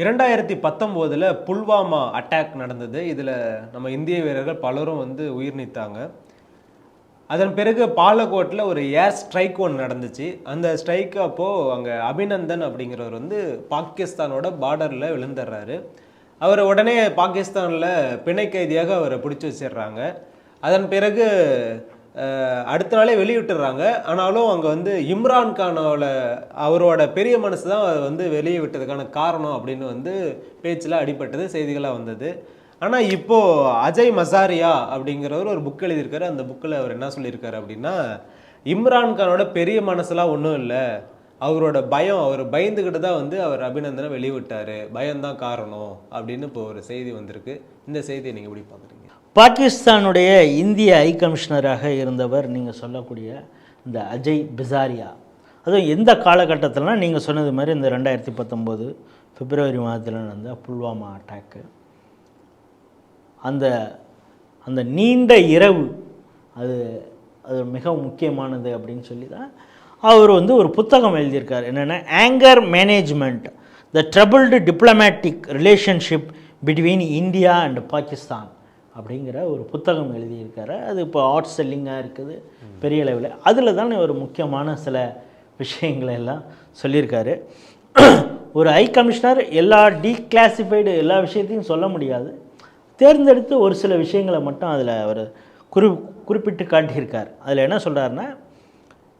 இரண்டாயிரத்தி பத்தொம்போதில் புல்வாமா அட்டாக் நடந்தது. இதில் நம்ம இந்திய வீரர்கள் பலரும் வந்து உயிர் நீத்தாங்க. அதன் பிறகு பாலக்கோட்டில் ஒரு ஏர் ஸ்ட்ரைக் ஒன்று நடந்துச்சு. அந்த ஸ்ட்ரைக் அப்போது அங்கே அபிநந்தன் அப்படிங்கிறவர் வந்து பாகிஸ்தானோட பார்டரில் விழுந்துடுறாரு அவர் உடனே பாகிஸ்தானில் பிணை கைதியாக அவரை பிடிச்சி வச்சிடுறாங்க அதன் பிறகு அடுத்த நாளே வெளியிட்டுறாங்க. ஆனாலும் அங்கே வந்து இம்ரான் கானோட அவரோட பெரிய மனசு தான் அதை வந்து வெளியே விட்டதுக்கான காரணம் அப்படின்னு வந்து பேச்சில் அடிபட்டது செய்திகளாக வந்தது. ஆனால் இப்போது அஜய் மசாரியா அப்படிங்கிறவர் ஒரு புக் எழுதியிருக்காரு. அந்த புக்கில் அவர் என்ன சொல்லியிருக்காரு அப்படின்னா இம்ரான் கானோட பெரிய மனசுலாம் ஒன்றும் இல்லை. அவரோட பயம் அவர் பயந்துக்கிட்டு தான் வந்து அவர் அபிநந்தனை வெளிவிட்டார் பயம்தான் காரணம் அப்படின்னு இப்போ ஒரு செய்தி வந்திருக்கு. இந்த செய்தியை நீங்கள் எப்படி பார்க்குறீங்க? பாகிஸ்தானுடைய இந்திய ஹை கமிஷனராக இருந்தவர் நீங்கள் சொல்லக்கூடிய இந்த அஜய் பிசாரியா. அதுவும் எந்த காலகட்டத்தில்னா நீங்கள் சொன்னது மாதிரி இந்த ரெண்டாயிரத்தி பத்தொம்போது பிப்ரவரி மாதத்தில் நடந்த புல்வாமா அட்டாக்கு அந்த அந்த நீண்ட இரவு அது அது மிக முக்கியமானது அப்படின்னு சொல்லி தான் அவர் வந்து ஒரு புத்தகம் எழுதியிருக்கார். என்னென்னா anger management the troubled diplomatic relationship between India and Pakistan அப்படிங்கிற ஒரு புத்தகம் எழுதியிருக்காரு. அது இப்போ ஆர்ட் செல்லிங்காக இருக்குது பெரிய அளவில். அதில் தான் ஒரு முக்கியமான சில விஷயங்களை எல்லாம் சொல்லியிருக்காரு. ஒரு ஹை கமிஷனர் எல்லா டீக்ளாசிஃபைடு எல்லா விஷயத்தையும் சொல்ல முடியாது. தேர்ந்தெடுத்து ஒரு சில விஷயங்களை மட்டும் அதில் அவர் குறி குறிப்பிட்டு காட்டியிருக்கார். அதில் என்ன சொல்கிறாருன்னா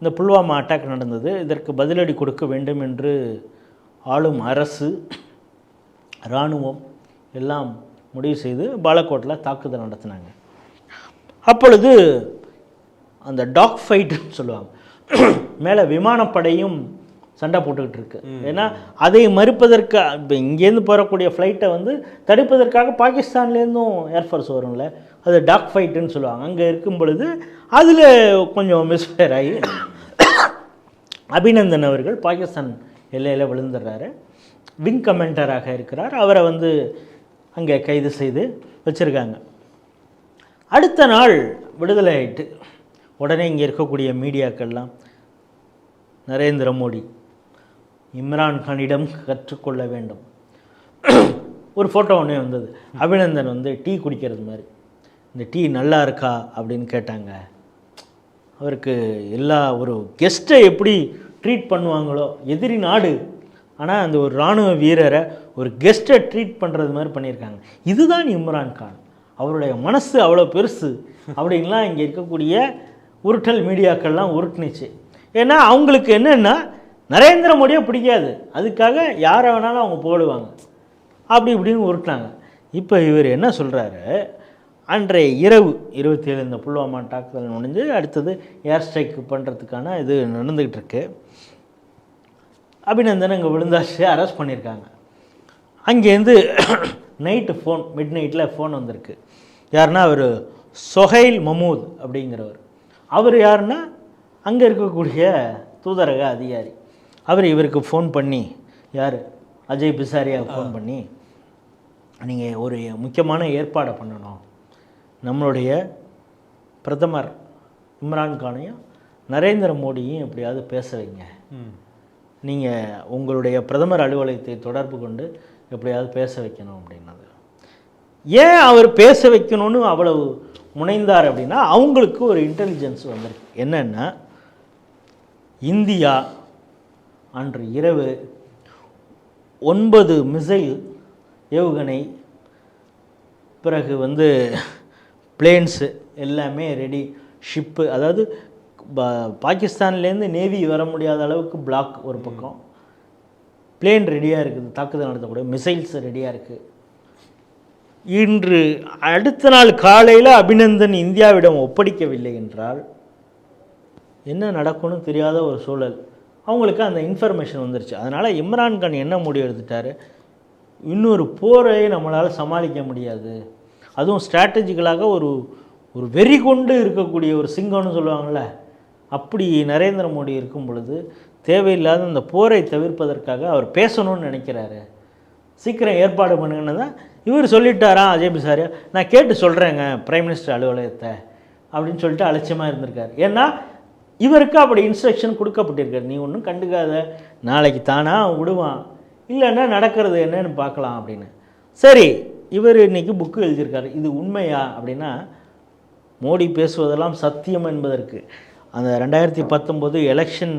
இந்த புல்வாமா அட்டாக் நடந்தது இதற்கு பதிலடி கொடுக்க வேண்டும் என்று ஆளும் அரசு இராணுவம் எல்லாம் முடிவு செய்து பாலக்கோட்டில் தாக்குதல் நடத்தினாங்க. அப்பொழுது அந்த டாக் ஃபைட்டுன்னு சொல்லுவாங்க. மேலே விமானப்படையும் சண்டை போட்டுக்கிட்டு இருக்கு. ஏன்னா அதை மறுப்பதற்கு இப்போ இங்கேருந்து போகக்கூடிய ஃப்ளைட்டை வந்து தடுப்பதற்காக பாகிஸ்தான்லேருந்தும் ஏர்ஃபோர்ஸ் வரும்ல. அது டாக் ஃபைட்டுன்னு சொல்லுவாங்க. அங்கே இருக்கும் பொழுது அதில் கொஞ்சம் மிஸ்ஃபயர் ஆகி அபிநந்தன் அவர்கள் பாகிஸ்தான் எல்லையில் விழுந்துடுறாரு. விங் கமெண்டராக இருக்கிறார். அவரை வந்து அங்கே கைது செய்து வச்சுருக்காங்க. அடுத்த நாள் விடுதலை ஆகிட்டு உடனே இங்கே இருக்கக்கூடிய மீடியாக்கள்லாம் நரேந்திர மோடி இம்ரான் கானிடம் கற்றுக்கொள்ள வேண்டும். ஒரு ஃபோட்டோ ஒன்றே வந்தது. அபிநந்தன் வந்து டீ குடிக்கிறது மாதிரி. இந்த டீ நல்லா இருக்கா அப்படின்னு கேட்டாங்க. அவருக்கு எல்லா ஒரு கெஸ்ட்டை எப்படி ட்ரீட் பண்ணுவாங்களோ எதிரி நாடு ஆனால் அந்த ஒரு இராணுவ வீரரை ஒரு கெஸ்ட்டை ட்ரீட் பண்ணுறது மாதிரி பண்ணியிருக்காங்க. இதுதான் இம்ரான் கான். அவருடைய மனசு அவ்வளோ பெருசு. அப்படின்லாம் இங்கே இருக்கக்கூடிய உருட்டல் மீடியாக்கள்லாம் உருட்டுனுச்சு. ஏன்னா அவங்களுக்கு என்னென்னா நரேந்திர மோடியை பிடிக்காது. அதுக்காக யாரை வேணாலும் அவங்க போடுவாங்க. அப்படி இப்படின்னு உருட்டினாங்க. இப்போ இவர் என்ன சொல்கிறாரு அன்றைய இரவு இருபத்தி ஏழு இந்த புல்வாமா தாக்குதல் முடிஞ்சு அடுத்தது ஏர் ஸ்ட்ரைக் பண்ணுறதுக்கான இது நடந்துக்கிட்டு இருக்குது அபிநந்தன் அங்கே விழுந்தாச்சு அரெஸ்ட் பண்ணியிருக்காங்க. அங்கேருந்து நைட்டு ஃபோன் மிட் நைட்டில் ஃபோன் வந்திருக்கு. யாருன்னா அவர் சொஹைல் மமூத் அப்படிங்கிறவர். அவர் யாருன்னா அங்கே இருக்கக்கூடிய தூதரக அதிகாரி. அவர் இவருக்கு ஃபோன் பண்ணி யார்? அஜய் பிசாரியா ஃபோன் பண்ணி நீங்கள் ஒரு முக்கியமான ஏற்பாடை பண்ணணும். நம்மளுடைய பிரதமர் இம்ரான் கானையும் நரேந்திர மோடியும் எப்படியாவது பேச வைங்க. நீங்கள் உங்களுடைய பிரதமர் அலுவலகத்தை தொடர்பு கொண்டு எப்படியாவது பேச வைக்கணும் அப்படின்னது ஏன் அவர் பேச வைக்கணும்னு அவ்வளவு முனைந்தார் அப்படின்னா அவங்களுக்கு ஒரு இன்டெலிஜென்ஸ் வந்திருக்கு. என்னென்னா இந்தியா அன்று இரவு ஒன்பது மிசைல் ஏவுகணை பிறகு வந்து பிளேன்ஸு எல்லாமே ரெடி ஷிப்பு அதாவது பாகிஸ்தான்லேருந்து நேவி வர முடியாத அளவுக்கு பிளாக் ஒரு பக்கம். பிளேன் ரெடியாக இருக்குது தாக்குதல் நடத்தக்கூடிய மிசைல்ஸ் ரெடியாக இருக்குது இன்று அடுத்த நாள் காலையில் அபிநந்தன் இந்தியாவிடம் ஒப்படைக்கவில்லை என்றால் என்ன நடக்கும்னு தெரியாத ஒரு சூழல். அவங்களுக்கு அந்த இன்ஃபர்மேஷன் வந்துருச்சு. அதனால் இம்ரான்கான் என்ன முடிவு எடுத்துட்டாரு? இன்னொரு போரை நம்மளால் சமாளிக்க முடியாது. அதுவும் ஸ்ட்ராட்டஜிக்கலாக ஒரு ஒரு வெறி கொண்டு இருக்கக்கூடிய ஒரு சிங்கம்னு சொல்லுவாங்கள்ல அப்படி நரேந்திர மோடி இருக்கும் பொழுது தேவையில்லாத இந்த போரை தவிர்ப்பதற்காக அவர் பேசணும்னு நினைக்கிறாரு. சீக்கிரம் ஏற்பாடு பண்ணுங்கன்னு தான் இவர் சொல்லிட்டாராம் அஜய் பிசாரியா நான் கேட்டு சொல்கிறேங்க பிரைம் மினிஸ்டர் அலுவலகத்தை அப்படின்னு சொல்லிட்டு அலட்சியமாக இருந்திருக்கார். ஏன்னா இவருக்கு அப்படி இன்ஸ்ட்ரக்ஷன் கொடுக்கப்பட்டிருக்காரு. நீ ஒன்றும் கண்டுக்காத நாளைக்கு தானா விடுவான். இல்லைன்னா நடக்கிறது என்னன்னு பார்க்கலாம் அப்படின்னு. சரி இவர் இன்னைக்கு புக்கு எழுதியிருக்காரு. இது உண்மையா அப்படின்னா மோடி பேசுவதெல்லாம் சத்தியம் என்பதற்கு. அந்த ரெண்டாயிரத்தி பத்தொம்போது எலெக்ஷன்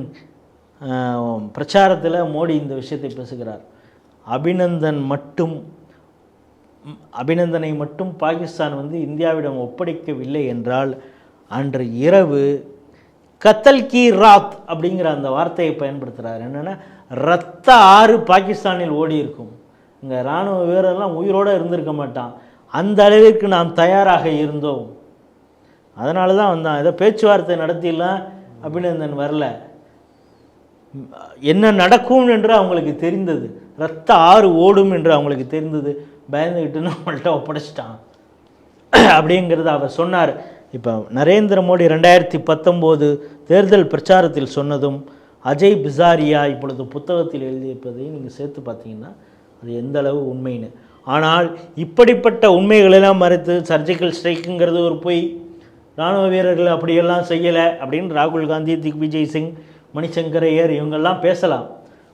பிரச்சாரத்தில் மோடி இந்த விஷயத்தை பேசுகிறார். அபிநந்தன் மட்டும் அபிநந்தனை மட்டும் பாகிஸ்தான் வந்து இந்தியாவிடம் ஒப்படைக்கவில்லை என்றால் அன்று இரவு கத்தல் கி ராத் அப்படிங்கிற அந்த வார்த்தையை பயன்படுத்துகிறார் என்னென்னா ரத்த ஆறு பாகிஸ்தானில் ஓடி இருக்கும். இங்கே இராணுவ வீரர்லாம் உயிரோடு இருந்திருக்க மாட்டான். அந்த அளவிற்கு நாம் தயாராக இருந்தோம். அதனால தான் வந்தான். ஏதோ பேச்சுவார்த்தை நடத்திடலாம் அபிநந்தன் வரல. என்ன நடக்கும் என்று அவங்களுக்கு தெரிந்தது. ரத்த ஆறு ஓடும் என்று அவங்களுக்கு தெரிந்தது. பயந்துக்கிட்டுன்னு அவங்கள்ட்ட ஒப்படைச்சிட்டான். அப்படிங்கிறத அவர் சொன்னார். இப்போ நரேந்திர மோடி ரெண்டாயிரத்தி பத்தொம்போது தேர்தல் பிரச்சாரத்தில் சொன்னதும் அஜய் பிசாரியா இப்பொழுது புத்தகத்தில் எழுதியிருப்பதையும் நீங்கள் சேர்த்து பார்த்தீங்கன்னா அது எந்த அளவு உண்மைன்னு. ஆனால் இப்படிப்பட்ட உண்மைகளெல்லாம் மறைத்து சர்ஜிக்கல் ஸ்ட்ரைக்குங்கிறது ஒரு பொய். ராணுவ வீரர்கள் அப்படியெல்லாம் செய்யலை அப்படின்னு ராகுல் காந்தி திக்விஜய் சிங் மணிசங்கர் ஐயர் இவங்கெல்லாம் பேசலாம்.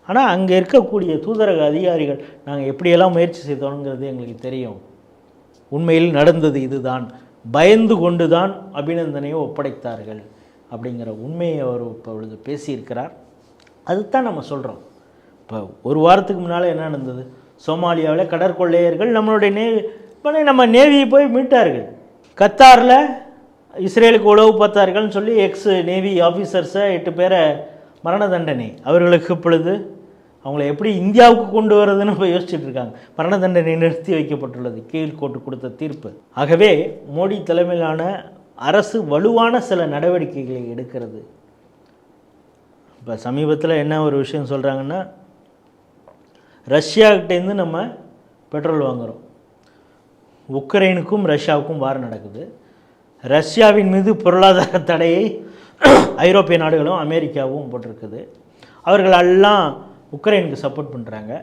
ஆனால் அங்கே இருக்கக்கூடிய தூதரக அதிகாரிகள் நாங்கள் எப்படியெல்லாம் முயற்சி செய்தோங்கிறது எங்களுக்கு தெரியும். உண்மையில் நடந்தது இதுதான். பயந்து கொண்டு தான் அபிநந்தனையை ஒப்படைத்தார்கள் அப்படிங்கிற உண்மையை அவர் இப்பொழுது பேசியிருக்கிறார். அதுதான் நம்ம சொல்கிறோம் இப்போ ஒரு வாரத்துக்கு முன்னால் என்ன நடந்தது? சோமாலியாவில் கடற்கொள்ளையர்கள் நம்மளுடைய நேவி நம்ம நேவியை போய் மீட்டார்கள். கத்தாரில் இஸ்ரேலுக்கு உளவு பார்த்தார்கள்னு சொல்லி எக்ஸ் நேவி ஆஃபீஸர்ஸை எட்டு பேரை மரண தண்டனை. அவர்களுக்கு இப்பொழுது அவங்கள எப்படி இந்தியாவுக்கு கொண்டு வரதுன்னு இப்போ யோசிச்சுட்டு இருக்காங்க. மரண தண்டனை நிறுத்தி வைக்கப்பட்டுள்ளது. கீழ் கோர்ட்டு கொடுத்த தீர்ப்பு. ஆகவே மோடி தலைமையிலான அரசு வலுவான சில நடவடிக்கைகளை எடுக்கிறது. இப்போ சமீபத்தில் என்ன ஒரு விஷயம் சொல்கிறாங்கன்னா ரஷ்யாக்கிட்டேருந்து நம்ம பெட்ரோல் வாங்குகிறோம் உக்ரைனுக்கும் ரஷ்யாவுக்கும் வார் நடக்குது. ரஷ்யாவின் மீது பொருளாதார தடையை ஐரோப்பிய நாடுகளும் அமெரிக்காவும் போட்டிருக்குது. அவர்கள் எல்லாம் உக்ரைனுக்கு சப்போர்ட் பண்ணுறாங்க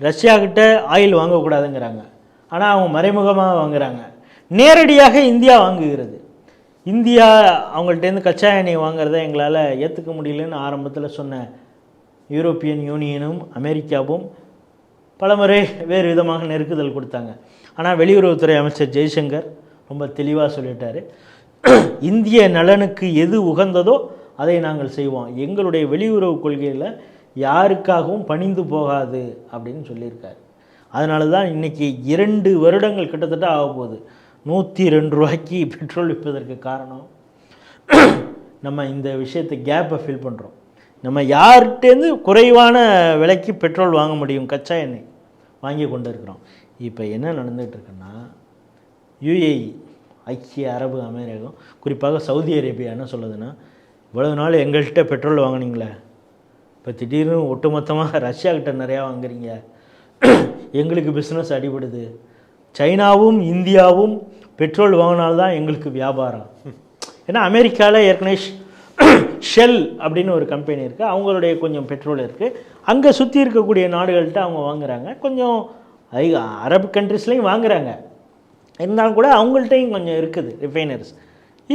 ரஷ்யாக்கிட்ட ஆயில் வாங்கக்கூடாதுங்கிறாங்க. ஆனால் அவங்க மறைமுகமாக வாங்குகிறாங்க நேரடியாக இந்தியா வாங்குகிறது. இந்தியா அவங்கள்ட்டேருந்து கச்சா எண்ணெய் வாங்குறத எங்களால் ஏற்றுக்க முடியலன்னு ஆரம்பத்தில் சொன்ன யூரோப்பியன் யூனியனும் அமெரிக்காவும் பலமுறை வேறு விதமாக நெருக்குதல் கொடுத்தாங்க. ஆனால் வெளியுறவுத்துறை அமைச்சர் ஜெய்சங்கர் ரொம்ப தெளிவாக சொல்லிட்டாரு. இந்திய நலனுக்கு எது உகந்ததோ அதை நாங்கள் செய்வோம். எங்களுடைய வெளியுறவு கொள்கையில் யாருக்காகவும் பணிந்து போகாது அப்படின்னு சொல்லியிருக்காரு. அதனால தான் இன்றைக்கி இரண்டு வருடங்கள் கிட்டத்தட்ட ஆக போகுது. நூற்றி ரெண்டு ரூபாய்க்கு பெட்ரோல் விற்பதற்கு காரணம். நம்ம இந்த விஷயத்தை கேப்பை ஃபில் பண்ணுறோம் நம்ம யார்கிட்டேருந்து குறைவான விலைக்கு பெட்ரோல் வாங்க முடியும்? கச்சா எண்ணெய் வாங்கி கொண்டு இருக்கிறோம். இப்போ என்ன நடந்துகிட்டு இருக்குன்னா யுஏஇ ஐக்கிய அரபு அமீரகம் குறிப்பாக சவுதி அரேபியா என்ன சொல்லுதுன்னா இவ்வளவு நாள் எங்கள்கிட்ட பெட்ரோல் வாங்கினீங்களே இப்போ திடீர்னு ஒட்டுமொத்தமாக ரஷ்யா கிட்ட நிறையா வாங்குறீங்க. எங்களுக்கு பிஸ்னஸ் அடிபடுது. சைனாவும் இந்தியாவும் பெட்ரோல் வாங்கினால்தான் எங்களுக்கு வியாபாரம். ஏன்னா அமெரிக்காவில் ஏற்கனவே ஷெல் அப்படின்னு ஒரு கம்பெனி இருக்குது அவங்களுடைய கொஞ்சம் பெட்ரோல் இருக்குது அங்கே சுற்றி இருக்கக்கூடிய நாடுகள்கிட்ட அவங்க வாங்குறாங்க. கொஞ்சம் ஐ- அரபு கண்ட்ரிஸ்லேயும் வாங்குறாங்க. இருந்தாலும் கூட அவங்கள்ட்டையும் கொஞ்சம் இருக்குது ரிஃபைனர்ஸ்.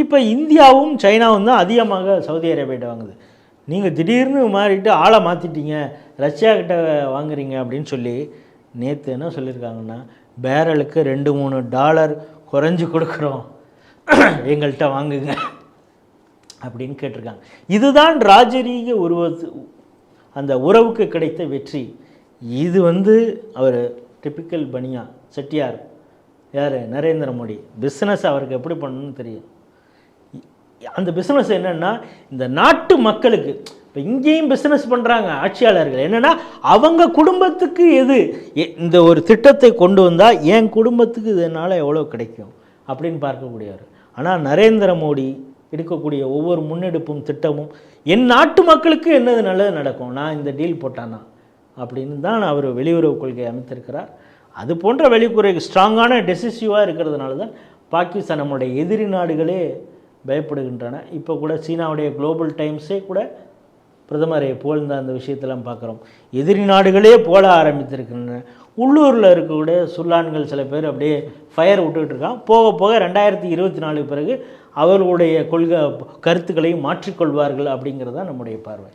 இப்போ இந்தியாவும் சைனாவும் தான் அதிகமாக சவுதி அரேபியாட்ட வாங்குது. நீங்கள் திடீர்னு மாறிட்டு ஆளை மாற்றிட்டீங்க ரஷ்யாக்கிட்ட வாங்குறீங்க அப்படின்னு சொல்லி நேற்று என்ன சொல்லியிருக்காங்கன்னா பேரலுக்கு ரெண்டு மூணு டாலர் குறைஞ்சி கொடுக்குறோம் எங்கள்கிட்ட வாங்குங்க அப்படின்னு கேட்டிருக்காங்க. இதுதான் ராஜரீக உருவத்து அந்த உறவுக்கு கிடைத்த வெற்றி. இது வந்து அவர் டிப்பிக்கல் பனியா செட்டியார். யார்? நரேந்திர மோடி. பிஸ்னஸ் அவருக்கு எப்படி பண்ணணும்னு தெரியும். அந்த பிஸ்னஸ் என்னென்னா இந்த நாட்டு மக்களுக்கு இப்போ இங்கேயும் பிஸ்னஸ் பண்ணுறாங்க ஆட்சியாளர்கள். என்னன்னா அவங்க குடும்பத்துக்கு எது இந்த ஒரு திட்டத்தை கொண்டு வந்தால் என் குடும்பத்துக்கு இதனால் எவ்வளோ கிடைக்கும் அப்படின்னு பார்க்கக்கூடியவர். ஆனால் நரேந்திர மோடி எடுக்கக்கூடிய ஒவ்வொரு முன்னெடுப்பும் திட்டமும் என் நாட்டு மக்களுக்கு என்னது நல்லது நடக்கும்? நான் இந்த டீல் போட்டானா? அப்படின்னு தான் அவர் வெளியுறவு கொள்கை அமைத்திருக்கிறார். அது போன்ற வெளிக்குறை ஸ்ட்ராங்கான டெசிசிவாக இருக்கிறதுனால தான் பாகிஸ்தான் நம்மளுடைய எதிரி நாடுகளே பயப்படுகின்றன. இப்போ கூட சீனாவுடைய குளோபல் டைம்ஸே கூட பிரதமரை புகழ்ந்த அந்த விஷயத்தெல்லாம் பார்க்குறோம். எதிரி நாடுகளே போல ஆரம்பித்திருக்கின்றன. உள்ளூரில் இருக்கக்கூடிய சுல்லான்கள் சில பேர் அப்படியே ஃபயர் விட்டுக்கிட்டு இருக்கான் போக போக ரெண்டாயிரத்தி இருபத்தி நாலுக்கு பிறகு அவர்களுடைய கொள்கை கருத்துக்களை மாற்றிக்கொள்வார்கள் அப்படிங்கிறது தான் நம்முடைய பார்வை.